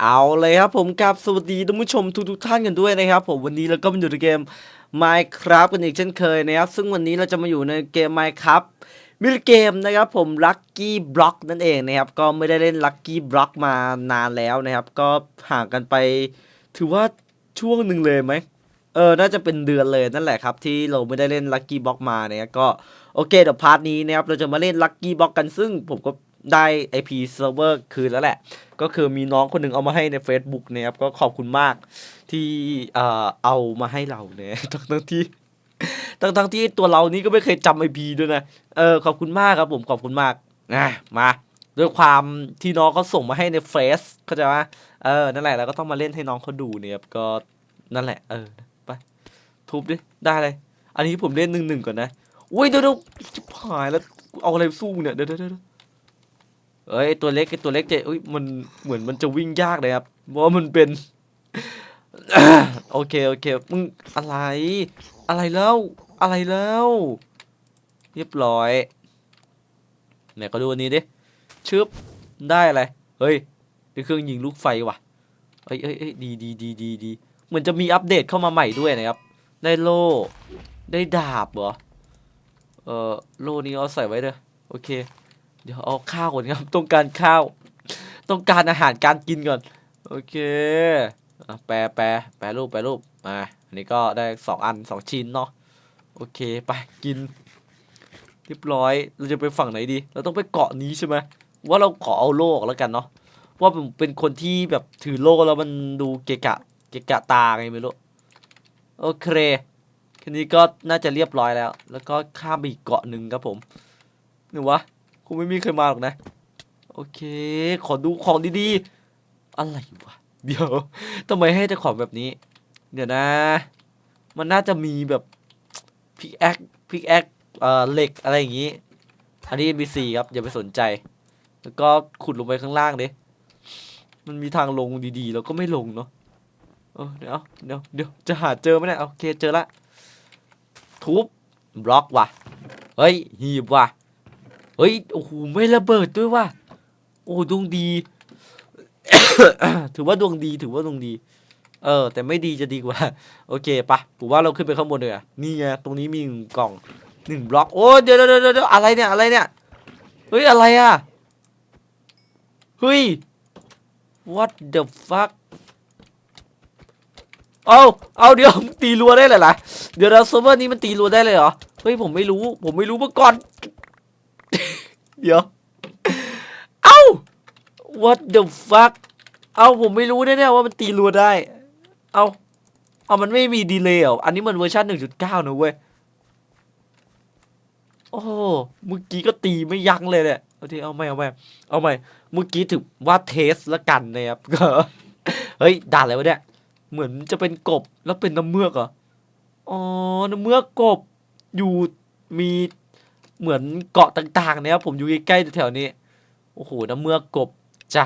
เอาเลยครับผมกับสวัสดีท่านผู้ชมทุกๆท่านกันด้วยนะครับผมวันนี้เราก็มาอยู่ในเกม Minecraft กันอีกเช่นเคยนะครับ ซึ่งวันนี้เราจะมาอยู่ในเกม Minecraft มิลเกมนะครับผม Lucky Block นั่นเองนะครับ ก็ไม่ได้เล่น Lucky Block มานานแล้วนะครับ ก็ห่างกันไป ถือว่าช่วงหนึ่งเลยไหมเออ น่าจะเป็นเดือนเลยนั่นแหละครับ ที่เราไม่ได้เล่น Lucky Block มาเนี่ยก็ โอเคเดี๋ยวพาร์ทนี้นะครับเราจะมาเล่น Lucky Block กันซึ่งผมก็ ได้ IP server คืนแล้วแหละ ก็คือมีน้องคนหนึ่งเอามาให้ใน Facebook นะครับ ก็ขอบคุณมากที่เอ่อเอามาให้เราเนี่ยทั้งทั้งที่ทั้งทั้งที่ตัวเรานี่ก็ไม่เคยจำ IP ด้วยนะ เออขอบคุณมากครับผมขอบคุณมากนะมาด้วยความที่น้องเขาส่งมาให้ในเฟซเข้าใจไหมเออนั่นแหละเราก็ต้องมาเล่นให้น้องเขาดูเนี่ยครับก็นั่นแหละ เออไปทุบดิได้เลย อันนี้ผมเล่นหนึ่งหนึ่งก่อนนะอุ้ยเดี๋ยวเดี๋ยวหายแล้วเอาอะไรสู้เนี่ยเดี๋ยวเดี๋ยว เอ้ยตัวเล็กไอตัวเล็กเจ๊อุ้ยมันเหมือนมันจะวิ่งยากเลยครับเพราะมันเป็น โอเคโอเคมึงอะไร อะไรแล้วอะไรแล้ว เรียบร้อยไหนก็ดูอันนี้ดิชึบได้อะไรเฮ้ยได้เครื่องยิงลูกไฟว่ะเอ้ยเอ้ยเอ้ยดีดีดีดีดีเหมือนจะมีอัปเดตเข้ามาใหม่ด้วยนะครับ ได้โล่ ได้ดาบเหรอ เออโล่นี้เอาใส่ไว้เด้อโอเค เดี๋ยวเอาข้าวก่อนครับ ต้องการข้าว ต้องการอาหารการกินก่อน โอเคแปรแปรแปรรูปแปรรูปมาอันนี้ก็ได้สองอันสองชิ้นเนาะโอเคไปกิน เรียบร้อยเราจะไปฝั่งไหนดี เราต้องไปเกาะนี้ใช่ไหมว่าเราขอเอาโล่ออกแล้วกันเนาะว่าผมเป็นคนที่แบบถือโล่แล้วมันดูเกะกะเกะกะตาไงไม่รู้โอเคแค่นี้ก็น่าจะเรียบร้อยแล้ว แล้วก็ข้ามไปอีกเกาะหนึ่งครับผมหรือวะ งไม่มีใครมาหรอกนะ โอเค ขอดูของดีๆ อะไรวะ เดี๋ยวทำไมให้แต่ของแบบนี้ เดี๋ยวนะ มันน่าจะมีแบบพิกแอคพิกแอคเอ่อเหล็กอะไรอย่างงี้ อันนี้ NPC ครับ อย่าไปสนใจ แล้วก็ขุดลงไปข้างล่างดิมันมีทางลงดีๆ แล้วก็ไม่ลงเนาะเออเดี๋ยวเดี๋ยวเดี๋ยวจะหาเจอไหมเนี่ยโอเคเจอละทุบบล็อกว่ะ เฮ้ย หีบว่ะ เฮ้ย โอ้โห ไม่ระเบิดด้วยว่ะ โอ้ดวงดี ถือว่าดวงดี ถือว่าดวงดี เออ แต่ไม่ดีจะดีกว่า โอเคปะผมว่าเราขึ้นไปข้างบนเลยอะนี่ไง ตรงนี้มีหนึ่งกล่องหนึ่งบล็อก โอ้ยเดี๋ยวเดี๋ยวเดี๋ยวอะไรเนี่ย อะไรเนี่ย เฮ้ย อะไรอะเฮ้ย what the fuck เอาเอาเดี๋ยวตีรัวได้เลยเหรอเดี๋ยวเราเซิร์ฟเวอร์นี้มันตีรัวได้เลยเหรอ เฮ้ยผมไม่รู้ ผมไม่รู้เมื่อก่อน เดี๋ยว เอ้า what the fuck เอาผมไม่รู้แน่ๆว่ามันตีรัวได้ เอาเอามันไม่มีดีเลย์เหรออันนี้มันเวอร์ชัน1.9 นะเว้ย โอ้เมื่อกี้ก็ตีไม่ยั้งเลยเนี่ยเอาทีเอาไม่เอาไม่เอาไม่เมื่อกี้ถือว่าเทสละกันนะครับก็เฮ้ยด่าอะไรวะเนี่ย เหมือนจะเป็นกบแล้วเป็นน้ำเมือกเหรอ อ๋อ น้ำเมือกกบอยู่มี เหมือนเกาะต่างๆนะครับผมอยู่ใกล้ๆแถวๆนี้ โอ้โหน้ำเมือกกบจ้ะ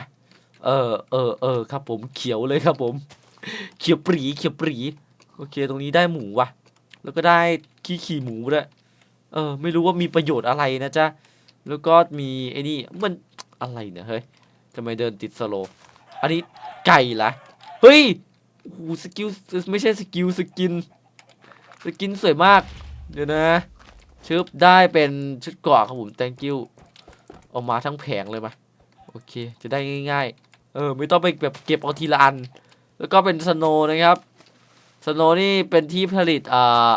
เออเออเออครับ ผมเขียวเลยครับผม เขียวปรีเขียวปรีโอเค ตรงนี้ได้หมูว่ะ แล้วก็ได้ขี้ขี่หมูด้วยเออ ไม่รู้ว่ามีประโยชน์อะไรนะจ๊ะแล้วก็มีไอ้นี่มันอะไรเนี่ยเฮ้ยทำไมเดินติดสโลอันนี้ไก่ละเฮ้ยโอ้สกิลไม่ใช่สกิลสกิน สกินสวยมาก เดี๋ยวนะ ชึบได้เป็นชุดเกราะครับผม thank you เอามาทั้งแผงเลยมาโอเค จะได้ง่ายๆ เออ ไม่ต้องไปแบบเก็บเอาทีละอัน แล้วก็เป็นสโนนะครับสโนนี่เป็นที่ผลิตอ่า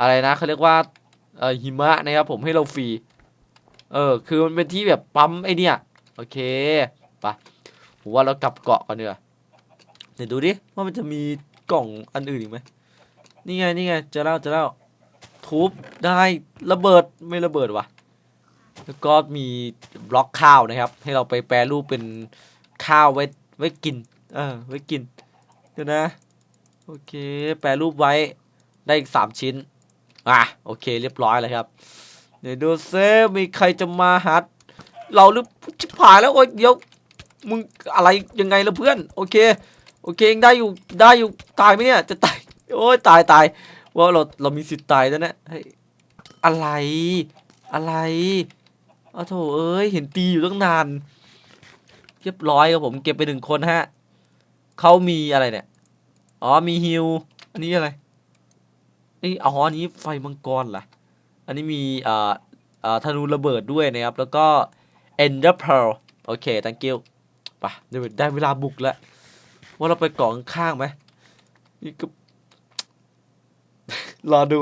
อะไรนะเขาเรียกว่าเอ่อหิมะนะครับผมให้เราฟรี เออ คือมันเป็นที่แบบปั๊มไอเนี่ย โอเคไปะผมว่าเรากลับเกาะก่อนเนีกว่ยเดี๋ยวดูดิว่ามันจะมีกล่องอันอื่นอีกไหมนี่ไงนี่ไงจะเล่าจะเล่า ทุบได้ระเบิดไม่ระเบิดวะแล้วก็มีบล็อกข้าวนะครับ ให้เราไปแปรรูปเป็นข้าวไว้ไว้กินเออไว้กินเดี๋ยวนะโอเค แปรรูปไว้ได้อีกสามชิ้นอะโอเค เรียบร้อยเลยครับเดี๋ยวดูเซมีใครจะมาหาเราหรือชิบหายแล้วโอ้ยเดี๋ยวมึงอะไรยังไงละเพื่อน โอเค โอเคยังได้อยู่ได้อยู่ตายไหมเนี่ยจะตายโอ้ยตายตาย ว่าเราเรามีสิทธิ์ตายแล้วนะเฮ้ยอะไร อะไรเอาโถเอ้ยเห็นตีอยู่ตั้งนานเรียบร้อยครับผมเก็บไปหนึ่งคนฮะเขามีอะไรเนี่ยอ๋อมีฮิวอันนี้อะไรนี่อ๋ออันนี้ไฟมังกรเหรออันนี้มีอ่าอ่าธนูระเบิดด้วยนะครับ แล้วก็ Ender Pearl โอเค thank you ไปได้เวลาบุกแล้ว ว่าเราไปเกาะข้างไหมนี่ก็ รอดู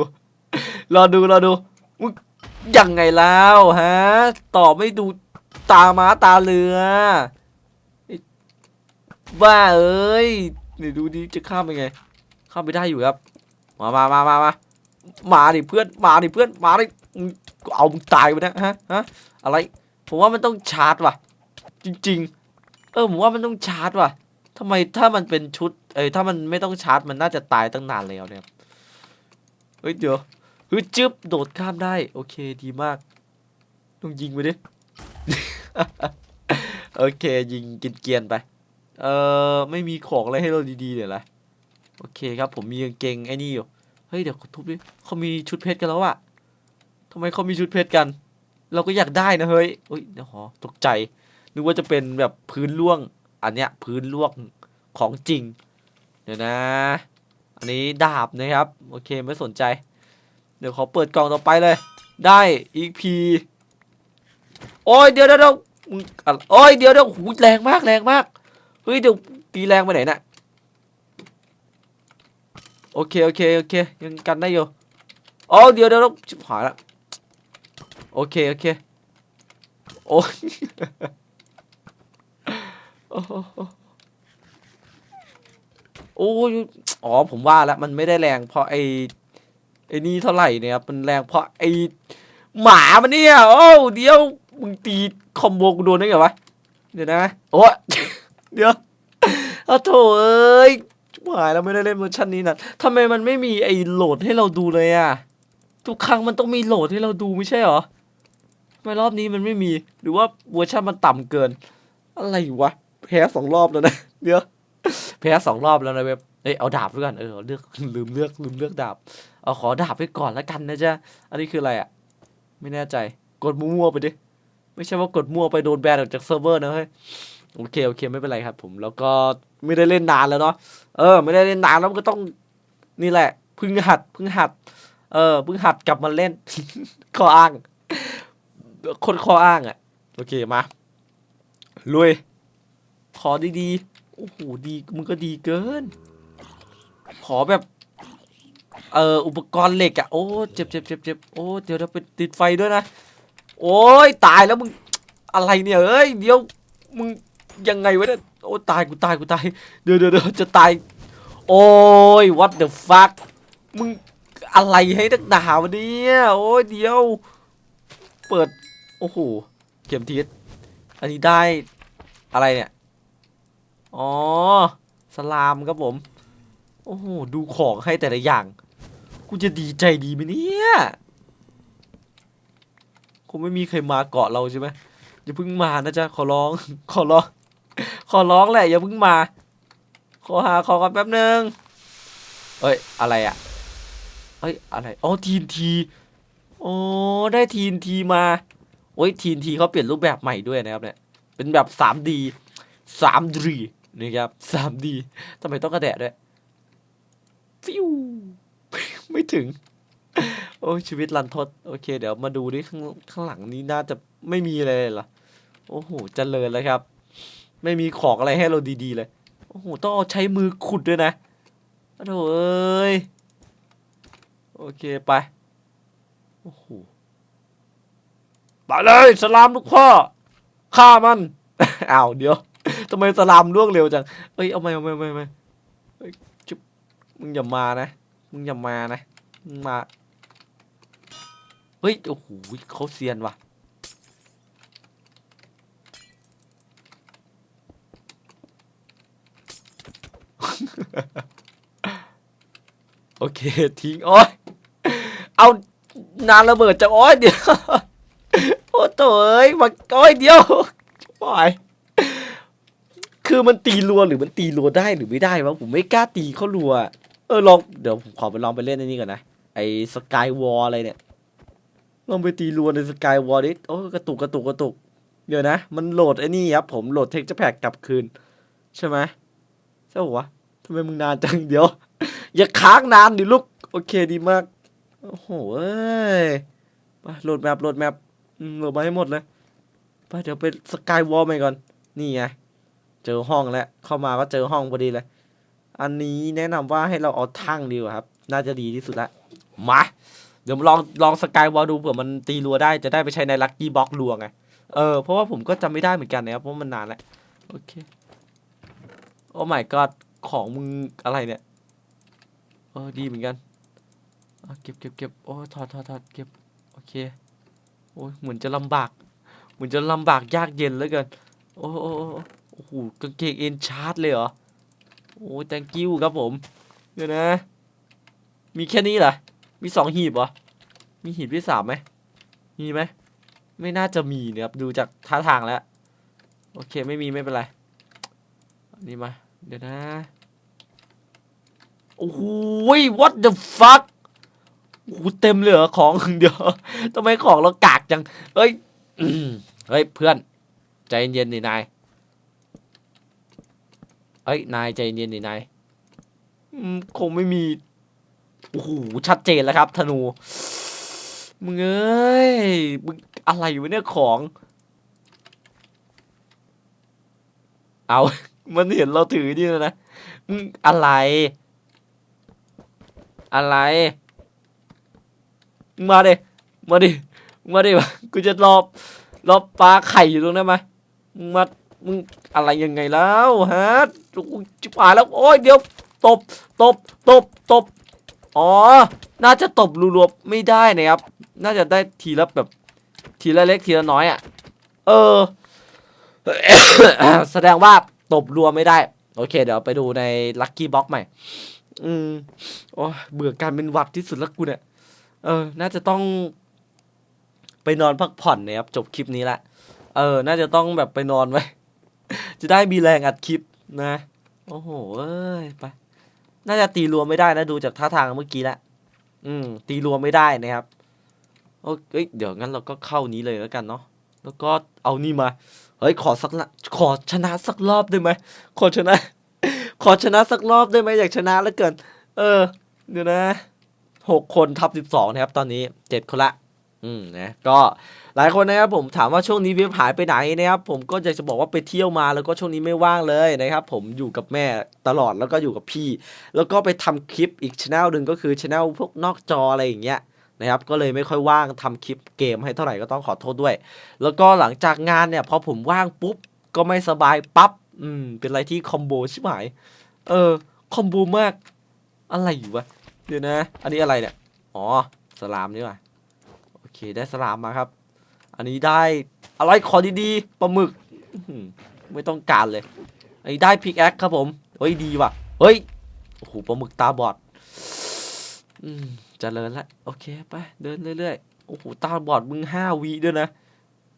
รอดู รอดูมึงยังไงแล้วฮะ ตอบไม่ดูตาม้าตาเรือไอ้บ้าเอ้ยนี่ดูดิจะข้ามยังไง ข้ามไปได้อยู่ครับ มามามามามามาดิเพื่อน มาดิเพื่อน มาดิมึงเอามึงตายไปนะฮะ ฮะ อะไร ผมว่ามันต้องชาร์จว่ะ จริง ๆ เออ ผมว่ามันต้องชาร์จว่ะทำไมถ้ามันเป็นชุด เอ้ย ถ้ามันไม่ต้องชาร์จ มันน่าจะตายตั้งนานแล้วเนี่ยครับ ฮ้ยเดี๋ยวฮ้ยจึ๊บโดดข้ามได้ โอเคดีมากต้องยิงไปดิโอเคยิงกินเกียนๆไป เออไม่มีของอะไรให้เราดีๆเดี๋ยวละโอเคครับผมมีกางเกงไอ้นี่อยู่เฮ้ยเดี๋ยวทุบดิเขามีชุดเพชรกันแล้วอะทำไมเขามีชุดเพชรกัน เราก็อยากได้นะเฮ้ยเฮ้ยเดี๋ยวหอตกใจนึกว่าจะเป็นแบบพื้นล่วง อันเนี้ยพื้นล่วงของจริง เดี๋ยวนะ อันนี้ดาบนะครับ โอเคไม่สนใจ เดี๋ยวขอเปิดกล่องต่อไปเลย ได้อีกพีโอ้ยเดี๋ยวเดี๋ยวยวมึงโอ้ยเดี๋ยวเดี๋ยวหูแรงมากแรงมากเฮ้ยเดี๋ยวตีแรงไปไหนน่ะโอเคโอเคโอเคยังกันได้อยู่โอ้เดี๋ยวเดี๋ยวเดี๋ยวชิบหายละโอเคโอเคโอ้ยโอ้โหโอ้ย อ๋อผมว่าแล้วมันไม่ได้แรงเพราะไอ้ไอ้นี่เท่าไหร่เนี่ยครับมันแรงเพราะไอ้หมามันเนี่ยโอ้เดี๋ยวมึงตีคอมโบกูโดนได้ไงวะเดี๋ยวนะโอ้เดี๋ยวอ้าโถเอ้ยหายแล้วไม่ได้เล่นเวอร์ชันนี้นะทำไมมันไม่มีไอ้โหลดให้เราดูเลยอะทุกครั้งมันต้องมีโหลดให้เราดูไม่ใช่หรอทำไมรอบนี้มันไม่มี หรือว่าเวอร์ชันมันต่ำเกิน อะไรวะ แพ้สองรอบแล้วนะ เดี๋ยว แพ้สองรอบแล้วนะเว็บ เอ้ยเอาดาบด้วยกันเออเลือกลืมเลือกลืมเลือกดาบ เอาขอดาบไปก่อนแล้วกันนะจ๊ะอันนี้คืออะไรอะไม่แน่ใจกดมั่วๆไปดิไม่ใช่ว่ากดมั่วไปโดนแบนออกจากเซิร์ฟเวอร์นะเฮ้ยโอเคโอเคไม่เป็นไรครับ ผมแล้วก็ไม่ได้เล่นนานแล้วเนาะเออ ไม่ได้เล่นนานแล้วมันก็ต้องนี่แหละพึ่งหัดพึ่งหัด เออเพึ่งหัดกลับมาเล่นข้ออ้าง คนข้ออ้างอะ โอเคมาลุยขอดีๆโอ้โหดีมึงก็ดีเกิน ขอแบบ เอ่ออุปกรณ์เหล็กอะโอ้เจ็บเจ็บเจ็บเจ็บโอ้เดี๋ยวเราไปติดไฟด้วยนะ โอ้ยตายแล้วมึงอะไรเนี่ยเอ้ยเดี๋ยวมึงยังไงวะเนี่ยโอ้ตายกูตายกูตายเดี๋ยวเดี๋ยวเดี๋ยวจะตาย โอ้ย what the fuck มึงอะไรให้นักหนาวะเนี่ยโอ้ยเดี๋ยว เปิด โอ้โหเข็มทิศอันนี้ได้อะไรเนี่ย อ๋อ สลามครับผม โอ้โห ดูของให้แต่ละอย่าง กูจะดีใจดีไหมเนี่ยคงไม่มีใครมาเกาะเราใช่ไหมอย่าเพิ่งมานะจ๊ะ ขอร้อง ขอร้อง ขอร้องแหละ อย่าเพิ่งมา ขอหาของกันแป๊บนึงเอ้ย อะไรอะเอ้ย อะไร อ๋อ ทีนที อ๋อ ได้ทีนทีมา โอ้ย ทีนทีเขาเปลี่ยนรูปแบบใหม่ด้วยนะครับเนี่ย เป็นแบบ 3D 3D นะครับ 3D ทำไมต้องกระแดะด้วย ฟิวไม่ถึง โอ้ชีวิตรันทด โอเค เดี๋ยวมาดูดิข้างข้างหลังนี้น่าจะไม่มีเลยเหรอ โอ้โหเจริญเลยครับ ไม่มีของอะไรให้เราดีๆเลย โอ้โห ต้องเอาใช้มือขุดด้วยนะโอ้โหเอ้ย โอเคไป โอ้โหไปเลยสลามลูกพ่อฆ่ามันอ้าวเดี๋ยวทำไมสลามล่วงเร็วจังเอ้ยเอาไม่เอาไม่เอาไม่เอาไมึงอย่ามานะ มึงอย่ามานะ มึงมา เฮ้ย โอ้โหเขาเซียนว่ะ โอเค ทิ้ง โอ้ย เอานานระเบิดจากโอ้ยเดี๋ยว โอ้โถเอ้ยมาโอ้ยเดี๋ยวปล่อยคือมันตีรัวหรือมันตีรัวได้หรือไม่ได้วะผมไม่กล้าตีเขารัว เออลองเดี๋ยวผมขอไปลองไปเล่นในนี้ก่อนนะ ไอ้สกายวอลอะไรเนี่ย ลองไปตีรัวในสกายวอลดิโอ้กระตุกกระตุกกระตุก เดี๋ยวนะ มันโหลดไอ้นี่ครับผมโหลดเท็กซ์แพกกลับคืน ใช่ไหมใช่ปะวทำไมมึงนานจังเดี๋ยว อย่าค้างนานดิลูก โอเคดีมาก โอ้โหเอ้ยไปโหลดแมปโหลดแมปโหลดมาให้หมดเลยไปเดี๋ยวไปสกายวอลไปก่อน นี่ไง เจอห้องแล้ว เข้ามาก็เจอห้องพอดีเลย อันนี้แนะนำว่าให้เราเอาทั่งดีกว่าครับ น่าจะดีที่สุดละมาเดี๋ยวลองลองสกายวอลดูเผื่อมันตีรัวได้จะได้ไปใช้ในลัคกี้บ็อกรัวไงเออเพราะว่าผมก็จำไม่ได้เหมือนกันนะครับเพราะมันนานแล้วโอเคโอ้ my god ของมึงอะไรเนี่ยเออดีเหมือนกันอะเก็บเก็บเก็บโอ้ถอดถอดถอดเก็บโอเคโอ้ยเหมือนจะลำบากเหมือนจะลำบากยากเย็นเหลือเกินโอ้โอ้โอ้โอ้โหกางเกงเอ็นชาร์จเลยเหรอ โอ้ย thank you ครับผม เดี๋ยวนะ มีแค่นี้เหรอ มีสองหีบเหรอ มีหีบที่สามไหม มีไหม ไม่น่าจะมีนะครับ ดูจากท่าทางแล้ว โอเค ไม่มีไม่เป็นไร อันนี้มา เดี๋ยวนะ โอ้โห what the fuck โอ้เต็มเลยเหรอของเดี๋ยวทำไมของเรากากจัง เฮ้ย เฮ้ย เพื่อน ใจเย็นๆนี่นาย เฮ้ยนายใจเย็นๆนี่นายอืมคงไม่มีโอ้โหชัดเจนแล้วครับ ธนู มึงเอ้ยมึงอะไรอยู่เนี่ยของ เอามันเห็นเราถือนี่แล้วนะมึงอะไร อะไรมึงมาดิมาดิมาดิวะกูจะรอรอปลาไข่อยู่ตรงนั้นมามึงมามึง อะไรยังไงแล้วฮะกูจิบหาแล้วโอ้ยเดี๋ยวตบตบตบตบอ๋อ น่าจะตบรัวๆไม่ได้นะครับ น่าจะได้ทีละแบบ ทีละเล็กทีละน้อยอะ เออ แสดงว่าตบรัวไม่ได้ โอเค เดี๋ยวไปดูในลัคกี้บ็อกใหม่ อืมโอ้เบื่อการเป็นวัดที่สุดแล้วกูเนี่ย เออ น่าจะต้อง ไปนอนพักผ่อนนะครับ จบคลิปนี้ละ เออ น่าจะต้องแบบไปนอนไว้ จะได้มีแรงอัดคลิปนะ โอ้โหเอ้ยไป น่าจะตีรวมไม่ได้นะ ดูจากท่าทางเมื่อกี้ละอืม ตีรวมไม่ได้นะครับ โอเคเดี๋ยวงั้นเราก็เข้านี้เลยแล้วกันเนาะ แล้วก็เอานี่มา เฮ้ย ขอสักขอชนะสักรอบได้ไหม ขอชนะ ขอชนะสักรอบได้ไหมอยากชนะแล้วเกิน เออ เดี๋ยวนะหกคนทับสิบสองนะครับ ตอนนี้เจ็ดคนละ อืมนะ ก็ หลายคนนะครับผมถามว่าช่วงนี้เว็บหายไปไหนนะครับผมก็อยากจะบอกว่าไปเที่ยวมาแล้วก็ช่วงนี้ไม่ว่างเลยนะครับผมอยู่กับแม่ตลอดแล้วก็อยู่กับพี่ แล้วก็ไปทำคลิปอีกช anel หนึ่งก็คือช anel พวกนอกจออะไรอย่างเงี้ยนะครับก็เลยไม่ค่อยว่างทำคลิปเกมให้เท่าไหร่ก็ต้องขอโทษด้วย แล้วก็หลังจากงานเนี่ยพอผมว่างปุ๊บก็ไม่สบายปั๊บอืมเป็นอะไรที่คอมโบชิบหายเออคอมโบมากอะไรอยู่วะเดี๋ยวนะ อันนี้อะไรเนี่ย อ๋อ สลามนี่ว่ะโอเค ได้สลามมาครับ อันนี้ได้อะไรขอดีๆปลาหมึกไม่ต้องการเลย อันนี้ได้พิกแอคครับผมเฮ้ยดีว่ะเฮ้ยโอ้โหปลาหมึกตาบอดอืมเจริญละโอเคไปเดินเรื่อยๆโอ้โหตาบอดมึงห้าวิด้วยนะ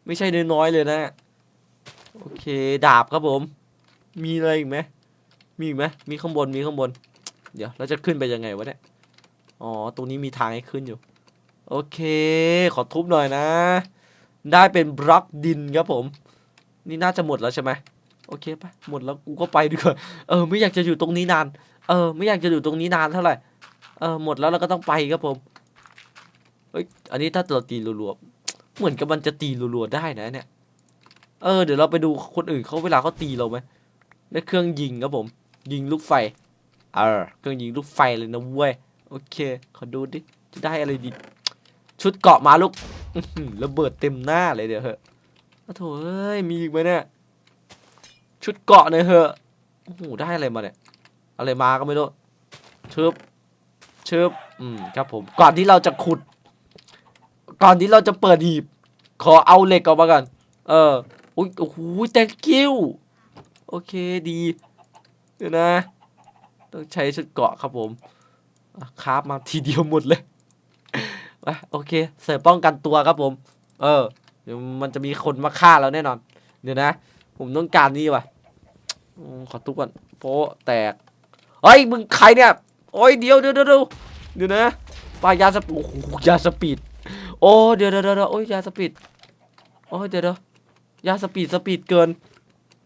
ไม่ใช่น้อยๆเลยนะ โอเค ดาบครับผม มีอะไรอีกไหมมีอีกไหมมีข้างบนมีข้างบน เดี๋ยวเราจะขึ้นไปยังไงวะเนี่ยอ๋อตรงนี้มีทางให้ขึ้นอยู่ โอเค ขอทุบหน่อยนะ ได้เป็นบล็อกดินครับผม นี่น่าจะหมดแล้วใช่ไหมโอเคปะหมดแล้วกูก็ไปดีกว่าเออไม่อยากจะอยู่ตรงนี้นาน เออ ไม่อยากจะอยู่ตรงนี้นานเท่าไหร่เออหมดแล้วเราก็ต้องไปครับผมเฮ้ยอันนี้ถ้าเราตีรัวๆเหมือนกับมันจะตีรัวๆได้นะเนี่ยเออเดี๋ยวเราไปดูคนอื่นเขาเวลาเขาตีเราไหมได้เครื่องยิงครับผม ยิงลูกไฟเออเครื่องยิงลูกไฟเลยนะเว้ยโอเค ขอดูดิจะได้อะไรดี ชุดเกาะมาลูกระเบิดเต็มหน้าเลยเดี๋ยวเหอะโอ้โถเอ้ยมีอีกไหมเนี่ยชุดเกาะเนี่ยเหอะโอ้โหได้อะไรมาเนี่ยอะไรมาก็ไม่รู้ชึบชึบอืมครับผมก่อนที่เราจะขุด ก่อนที่เราจะเปิดหีบ ขอเอาเหล็กออกมาก่อนเอออุ้ยโอ้โห thank you โอเคดีเดี๋ยวนะ ต้องใช้ชุดเกาะครับผมคราฟมาทีเดียวหมดเลย ไปโอเค เสริมป้องกันตัวครับผม เออเดี๋ยวมันจะมีคนมาฆ่าเราแน่นอน เดี๋ยวนะ ผมต้องการนี่ว่ะขอทุกก่อนโปะแตกเฮ้ยมึงใครเนี่ยโอ้ยเดี๋ยวเดี๋ยวเดี๋ยวเดี๋ยวเดี๋ยวนะปลายาสปีดโอ้โหยาสปีดโอ้เดี๋ยวเดี๋ยวเดี๋ยวโอ้ยยาสปีดโอ้ยเดี๋ยวเดี๋ยวยาสปีดสปีดเกิน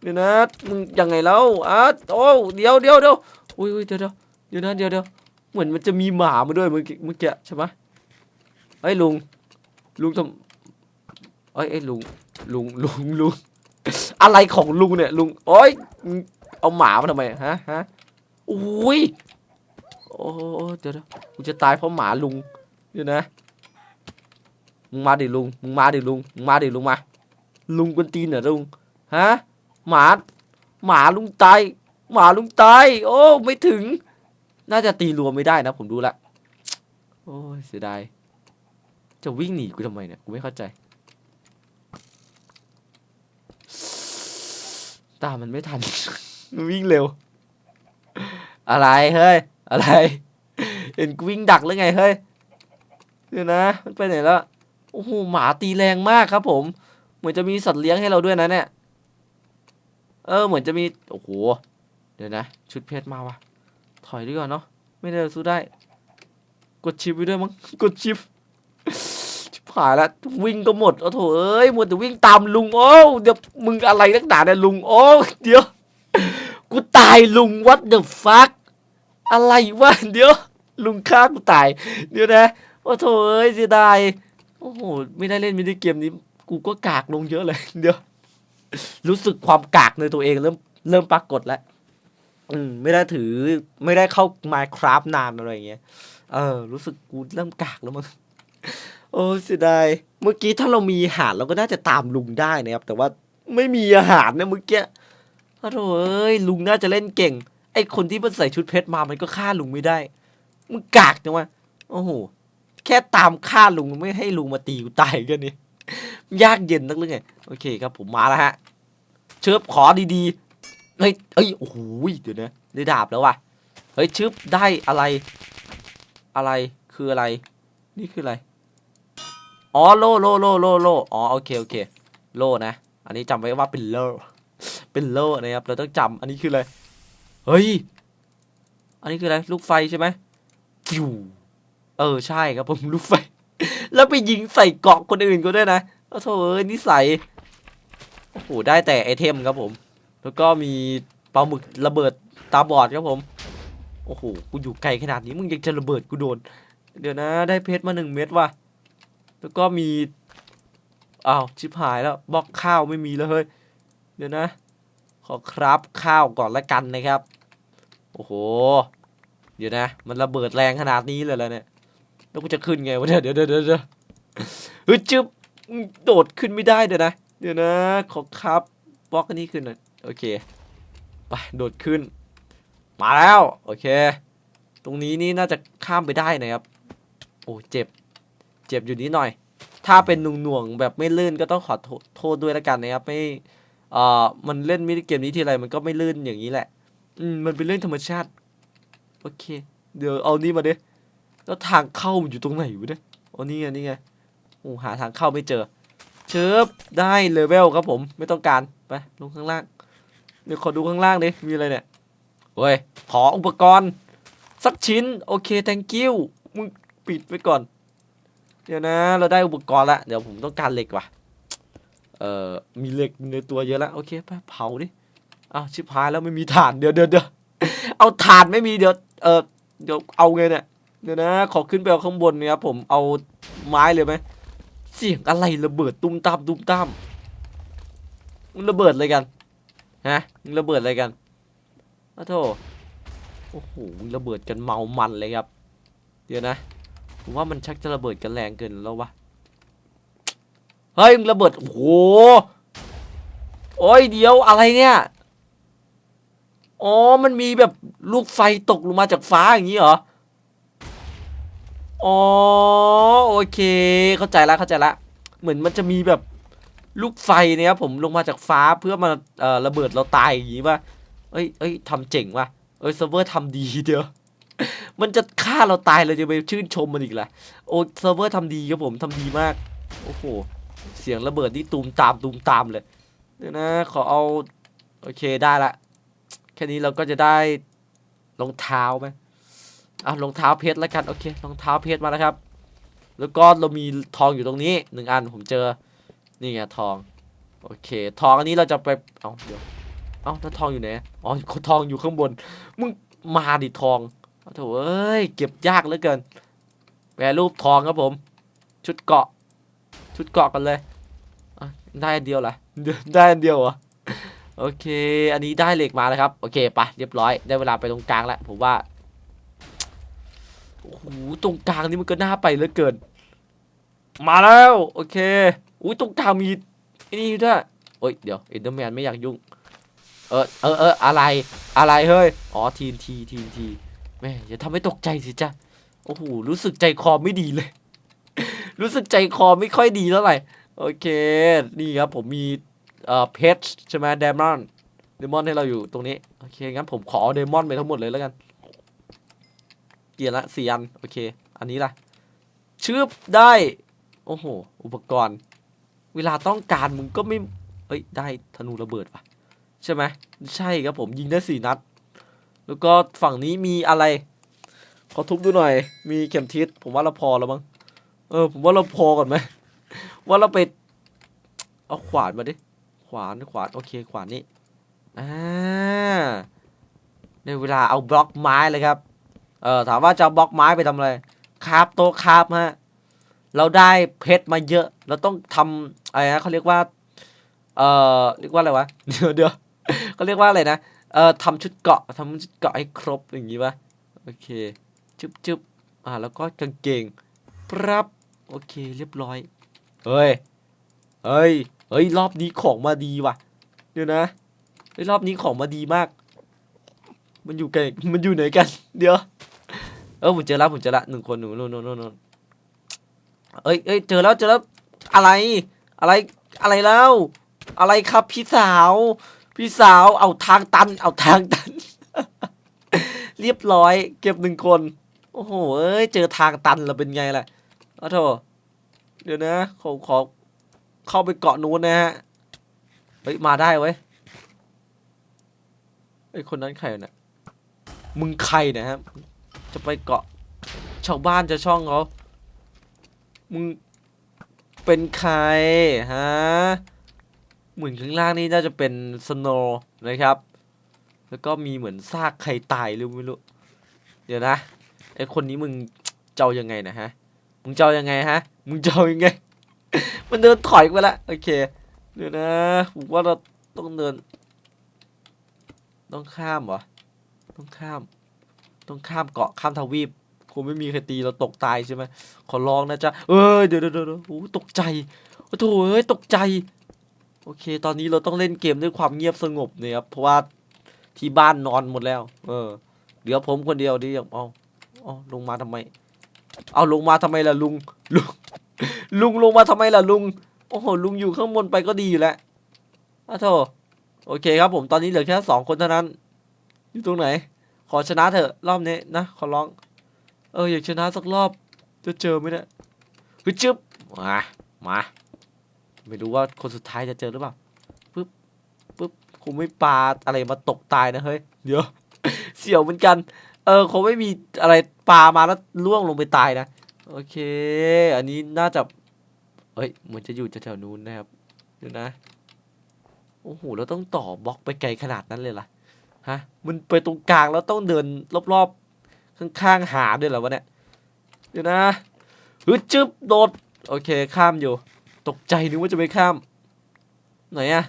เดี๋ยวนะมึงยังไงแล้วอะโอ้เดี๋ยวเดี๋ยวเดี๋ยวอุ้ยอุ้ยเดี๋ยวเดี๋ยวเดี๋ยวนะเดี๋ยวเดี๋ยวเหมือนมันจะมีหมามาด้วยเมื่อกี้เมื่อกี้ใช่ไหม เอ้ยลุง ลุงทำเอ้ยเอ้ยลุงลุงลุงลุงอะไรของลุงเนี่ยลุงโอ้ยเอาหมามาทำไมฮะฮะอุ้ยโอ้เดี๋ยวเดี๋ยวกูจะตายเพราะหมาลุงเดี๋ยวนะมึงมาดิลุงมึงมาดิลุงมึงมาดิลุงมา ลุงกวนตีนเหรอลุงฮะหมาหมาลุงตายหมาลุงตายโอ้ไม่ถึง น่าจะตีรวมไม่ได้นะผมดูละโอ้เสียดาย จะวิ่งหนีกูทำไมเนี่ย กูไม่เข้าใจ ตามมันไม่ทันมัน วิ่งเร็ว อะไรเฮ้ย อะไร เห็นกูวิ่งดักแล้วไงเฮ้ยเดี๋ยวนะ มันไปไหนแล้ว โอ้โห หมาตีแรงมากครับผม เหมือนจะมีสัตว์เลี้ยงให้เราด้วยนะเนี่ย เออ เหมือนจะมี โอ้โห เดี๋ยวนะ ชุดเพชรมาวะถอยดีกว่าเนาะ ไม่ได้สู้ได้ กดชิปไปด้วยมั้ง กดชิปชิบ หายแล้ววิ่งก็หมดโอ้โถเอ้ยหมดแต่วิ่งตามลุงโอ้เดี๋ยวมึงอะไรนักหนาเนี่ยลุงโอ้เดี๋ยวกูตายลุง what the fuck อะไรวะเดี๋ยว ลุงฆ่ากูตาย เดี๋ยวนะโอ้โถเอ้ยเสียดายโอ้โหไม่ได้เล่นมินิเกมนี้ กูก็กากลงเยอะเลย เดี๋ยว รู้สึกความกากในตัวเองเริ่มเริ่มปรากฏแล้วอืมไม่ได้ถือไม่ได้เข้า Minecraft นานอะไรอย่างเงี้ย เออ รู้สึกกูเริ่มกากแล้วมั้ง โอ้เสียดายเมื่อกี้ถ้าเรามีอาหารเราก็น่าจะตามลุงได้นะครับ แต่ว่าไม่มีอาหารนะเมื่อกี้โอ้โถเอ้ยลุงน่าจะเล่นเก่ง ไอคนที่มันใส่ชุดเพชรมามันก็ฆ่าลุงไม่ได้มึงกากจังวะโอ้โหแค่ตามฆ่าลุงไม่ให้ลุงมาตีกูตายแค่นี้ยากเย็นนักหรือไงโอเคครับผมมาแล้วฮะ เชิบขอดีๆเฮ้ยเอ้ยโอ้โหเดี๋ยวนะได้ดาบแล้วว่ะเฮ้ยชึบได้อะไร อะไรคืออะไร นี่คืออะไร อ๋อโลโลโลโลโลอ๋อโอเคโอเคโลนะ อันนี้จำไว้ว่าเป็นโลเป็นโลนะครับเราต้องจำอันนี้คืออะไรเฮ้ยอันนี้คืออะไรลูกไฟใช่ไหมฟิวเออใช่ครับผมลูกไฟ แล้วไปยิงใส่เกาะคนอื่นก็ได้วยนะโอ้โถเอ้ยนิสัยโอ้โหได้แต่ไอเทมครับผม แล้วก็มีปลาหมึกระเบิดตาบอดครับผมโอ้โหกูอยู่ไกลขนาดนี้มึงยังจะระเบิดกูโดน เดี๋ยวนะ ได้เพชรมาหนึ่งเม็ดว่ะ แล้วก็มีอ้าวชิบหายแล้วบล็อกข้าวไม่มีแล้วเฮ้ยเดี๋ยวนะ ขอครับข้าวก่อนละกันนะครับ โอ้โห เดี๋ยวนะ มันระเบิดแรงขนาดนี้เลยแล้วเนี่ยแล้วกูจะขึ้นไงวะเดี๋ยวเดี๋ยวเดี๋ยวเดี๋ยวเฮ้ยจึ๊บโดดขึ้นไม่ได้เดี๋ยวนะ เดี๋ยวนะ ขอครับบล็อกอันนี้ขึ้นหน่อยโอเคไปโดดขึ้น มาแล้ว โอเค ตรงนี้นี่น่าจะข้ามไปได้นะครับ โอ้เจ็บ เจ็บอยู่นิดหน่อย ถ้าเป็นหน่วงๆแบบไม่ลื่นก็ต้องขอโทษด้วยแล้วกันนะครับไม่เอ่อมันเล่นมินิเกมนี้ทีไรมันก็ไม่ลื่นอย่างนี้แหละอืมมันเป็นเรื่องธรรมชาติ โอเค เดี๋ยวเอานี่มาดิแล้วทางเข้ามันอยู่ตรงไหนวะเนี่ยอ๋อนี่ไงนี่ไงโอ้หาทางเข้าไม่เจอ เชิบได้เลเวลครับผมไม่ต้องการไปลงข้างล่างเดี๋ยวขอดูข้างล่างดิมีอะไรเนี่ยเว้ยขออุปกรณ์ สักชิ้น โอเค thank you มึงปิดไว้ก่อน เดี๋ยวนะ เราได้อุปกรณ์ละ เดี๋ยวผมต้องการเหล็กว่ะ เอ่อ มีเหล็กในตัวเยอะแล้วโอเคไปเผาดิ อ้าวชิบหายแล้วไม่มีถ่าน เดี๋ยวเดี๋ยวเดี๋ยวเอาถ่านไม่มีเดี๋ยวเออเดี๋ยวเอาไงเนี่ย เดี๋ยวนะ ขอขึ้นไปเอาข้างบนเนี่ยครับผม เอาไม้เลยไหม เสียงอะไรระเบิดตุ้มตามตุ้มตามมันระเบิดอะไรกัน ฮะมึงระเบิดอะไรกันอ้าวโธ่โอ้โหมึงระเบิดกันเมามันเลยครับ เดี๋ยวนะ ผมว่ามันชักจะระเบิดกันแรงเกินแล้ววะ เฮ้ยระเบิด โอ้โห โอ้ยเดี๋ยวอะไรเนี่ย อ๋อ มันมีแบบลูกไฟตกลงมาจากฟ้าอย่างนี้เหรอ อ๋อ โอเค เข้าใจละเข้าใจละ เหมือนมันจะมีแบบลูกไฟเนี่ยครับผมลงมาจากฟ้าเพื่อมาเอ่อระเบิดเราตายอย่างงี้ป่ะเอ้ยเอ้ยทำเจ๋งว่ะ เอ้ยเซิร์ฟเวอร์ทำดีเดียว มันจะฆ่าเราตายเราจะไปชื่นชมมันอีกละโอ้เซิร์ฟเวอร์ทำดีครับผมทำดีมาก โอ้โห เสียงระเบิดนี่ตูมตามตูมตามเลยเดี๋ยวนะ ขอเอา โอเคได้ละ แค่นี้เราก็จะได้รองเท้าไหมอะรองเท้าเพชรแล้วกัน โอเครองเท้าเพชรมาแล้วครับ แล้วก็เรามีทองอยู่ตรงนี้หนึ่งอันผมเจอ นี่ไงทอง โอเค ทองอันนี้เราจะไป เอาเดี๋ยว เอ้าแล้วทองอยู่ไหน อ๋อทองอยู่ข้างบน มึงมาดิทอง โอ้โถเอ้ย เก็บยากเหลือเกินแปรรูปทองครับผม ชุดเกาะ ชุดเกาะกันเลยได้อันเดียวเหรอได้อันเดียวเหรอโอเค อันนี้ได้เหล็กมาแล้วครับ โอเคไปเรียบร้อย ได้เวลาไปตรงกลางแล้ว ผมว่า โอ้โห ตรงกลางนี่มันก็น่าไปเหลือเกิน มาแล้ว โอเค อุ้ยตรงกลางมีอ้นี่ด้วยโอ้ย เดี๋ยวเอ็นเดอร์แมนไม่อยากยุ่ง เออ เออเอออะไร อะไรเฮ้ย อ๋อ ทีนที ทีนที แม่อย่าทำให้ตกใจสิจ้ะโอ้โหรู้สึกใจคอไม่ดีเลย รู้สึกใจคอไม่ค่อยดีเท่าไหร่โอเค นี่ครับผมมีเอ่อเพชรใช่ไหมเดมอนเดมอนให้เราอยู่ตรงนี้ โอเค งั้นผมขอเดมอนไปทั้งหมดเลยแล้วกัน เกียร์ละสี่อัน โอเค อันนี้ล่ะ ชืบได้ โอ้โห อุปกรณ์ เวลาต้องการมึงก็ไม่ เอ้ย ได้ธนูระเบิดว่ะใช่ไหม ใช่ครับผมยิงได้สี่นัด แล้วก็ฝั่งนี้มีอะไร ขอทุบดูหน่อย มีเข็มทิศผมว่าเราพอแล้วมั้งเออ ผมว่าเราพอก่อนไหมว่าเราไปเอาขวานมาดิ ขวานขวานโอเคขวานนี้อ่าในเวลาเอาบล็อกไม้เลยครับ เออถามว่าจะเอาบล็อกไม้ไปทำอะไรคาบโต๊ะคาบฮะเราได้เพชรมาเยอะ เราต้องทำอะไรนะเขาเรียกว่า เออเรียกว่าอะไรวะ เดี๋ยวเดี๋ยวเขาเรียกว่าอะไรนะ เอ่อทำชุดเกาะทำชุดเกาะให้ครบอย่างงี้ปะโอเคจึ๊บจึ๊บอ่าแล้วก็กางเกงปรับโอเคเรียบร้อยเฮ้ยเฮ้ยเฮ้ยรอบนี้ของมาดีว่ะเดี๋ยวนะเฮ้ยรอบนี้ของมาดีมาก มันอยู่ไกลมันอยู่ไหนกัน เดี๋ยวเออผมเจอแล้วผมเจอล้วหนึ่งคนหนึ่งนู่นนู่นนู่นนู่นเอ้ยเอ้ยเจอแล้วเจอแล้วอะไรอะไรอะไรแล้ว อะไรครับพี่สาว พี่สาวเอาทางตัน เอาทางตัน เรียบร้อย เก็บหนึ่งคน โอ้โหเอ้ย เจอทางตันแล้วเป็นไงล่ะอ้โถเดี๋ยวนะขอขอเข้าไปเกาะนู้นนะฮะเฮ้ยมาได้เว้ยไอ้คนนั้นใครน่ะมึงใครนะฮะจะไปเกาะชาวบ้านจะช่องเขา มึงเป็นใครฮะ เหมือนข้างล่างนี่น่าจะเป็นสโนว์นะครับ แล้วก็มีเหมือนซากใครตายหรือไม่รู้ เดี๋ยวนะไอคนนี้มึงเจ้ายังไงนะฮะ มึงเจ้ายังไงฮะ มึงเจ้ายังไง มันเดินถอยไปละโอเค เดี๋ยวนะผมว่าเราต้องเดิน ต้องข้ามเหรอต้องข้าม ต้องข้ามเกาะข้ามทวีปคงไม่มีใครตีเราตกตายใช่ไหมขอร้องนะจ๊ะเอ้ยเดี๋ยวเดี๋ยวเดี๋ยวโอ้ตกใจโอ้โถเอ้ยตกใจ โอเค ตอนนี้เราต้องเล่นเกมด้วยความเงียบสงบเนี่ยครับ เพราะว่าที่บ้านนอนหมดแล้ว เออเดี๋ยวผมคนเดียวดิเอาเอาลงมาทำไม เอาลงมาทำไมล่ะลุง ลุง ลุงลงมาทำไมล่ะลุง โอ้โห ลุงอยู่ข้างบนไปก็ดีอยู่แล้วอ้าวโถโอเคครับผม ตอนนี้เหลือแค่สองคนเท่านั้น อยู่ตรงไหน ขอชนะเถอะ รอบนี้นะ ขอร้อง เอออยากชนะสักรอบ จะเจอไหมเนี่ยฮึจึ๊บมา มา ไม่รู้ว่าคนสุดท้ายจะเจอหรือเปล่าปึ๊บปึ๊บคงไม่ปลาอะไรมาตกตายนะเฮ้ยเดี๋ยวเสี่ยวเหมือนกัน เออคงไม่มีอะไรปลามาแล้วล่วงลงไปตายนะโอเค อันนี้น่าจะเอ้ยเหมือนจะอยู่แถวๆนู้นนะครับเดี๋ยวนะโอ้โหเราต้องต่อบล็อกไปไกลขนาดนั้นเลยล่ะฮะมันไปตรงกลางแล้วต้องเดินรอบๆข้างๆหาด้วยเหรอวะเนี่ยเดี๋ยวนะฮึจึ๊บโดดโอเคข้ามอยู่ ตกใจนึกว่าจะไปข้าม ไหนอะ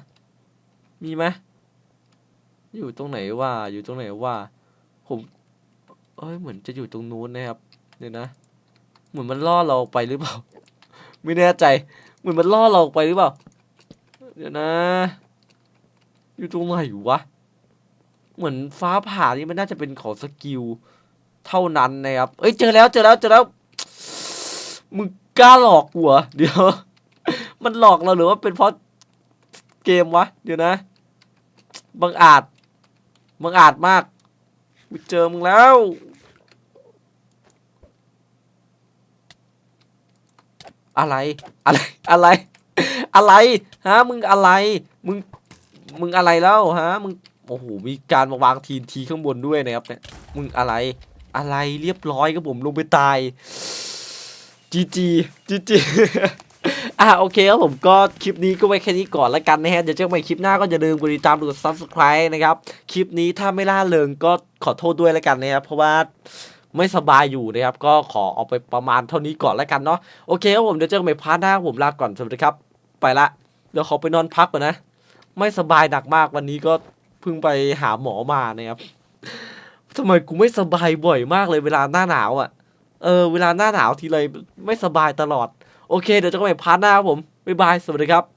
มีไหมอยู่ตรงไหนว่า อยู่ตรงไหนว่า ผมเอ้ยเหมือนจะอยู่ตรงนู้นนะครับเดี๋ยวนะ เหมือนมันล่อเราไปหรือเปล่า ไม่แน่ใจ เหมือนมันล่อเราไปหรือเปล่า เดี๋ยวนะ อยู่ตรงไหนวะ เหมือนฟ้าผ่านี่มันน่าจะเป็นของสกิลเท่านั้นนะครับ เอ้ยเจอแล้วเจอแล้วเจอแล้ว มึงกล้าหลอกกูเหรอเดี๋ยว มันหลอกเราหรือว่าเป็นเพราะเกมวะ เดี๋ยวนะ บังอาจ บังอาจมากกูเจอมึงแล้ว อะไร อะไร อะไร อะไร ฮะ มึงอะไร มึง มึงอะไรแล้วฮะ มึง โอ้โห มีการมาวางทีนทีข้างบนด้วยนะครับเนี่ย มึงอะไร อะไรเรียบร้อยครับผมลงไปตายจีจีจีจี อะโอเคครับผมก็คลิปนี้ก็ไว้แค่นี้ก่อนแล้วกันนะฮะเดี๋ยวเจอกันใหม่คลิปหน้าก็อย่าลืมกดติดตามกด subscribe นะครับคลิปนี้ถ้าไม่ล่าเริงก็ขอโทษด้วยแล้วกันนะครับเพราะว่าไม่สบายอยู่นะครับก็ขอเอาไปประมาณเท่านี้ก่อนแล้วกันเนาะโอเคครับผมเดี๋ยวเจอกันใหม่พาร์ทหน้าผมลาก่อนสวัสดีครับ ไปละเดี๋ยวขอไปนอนพักก่อนนะ ไม่สบายหนักมากวันนี้ก็เพิ่งไปหาหมอมานะครับทำไมกูไม่สบายบ่อยมากเลยเวลาหน้าหนาวอะเออเวลาหน้าหนาวทีไรไม่สบายตลอด โอเค เดี๋ยวเจะกันใหม่พาร์ทหน้าครับผม บ๊ายบาย สวัสดีครับ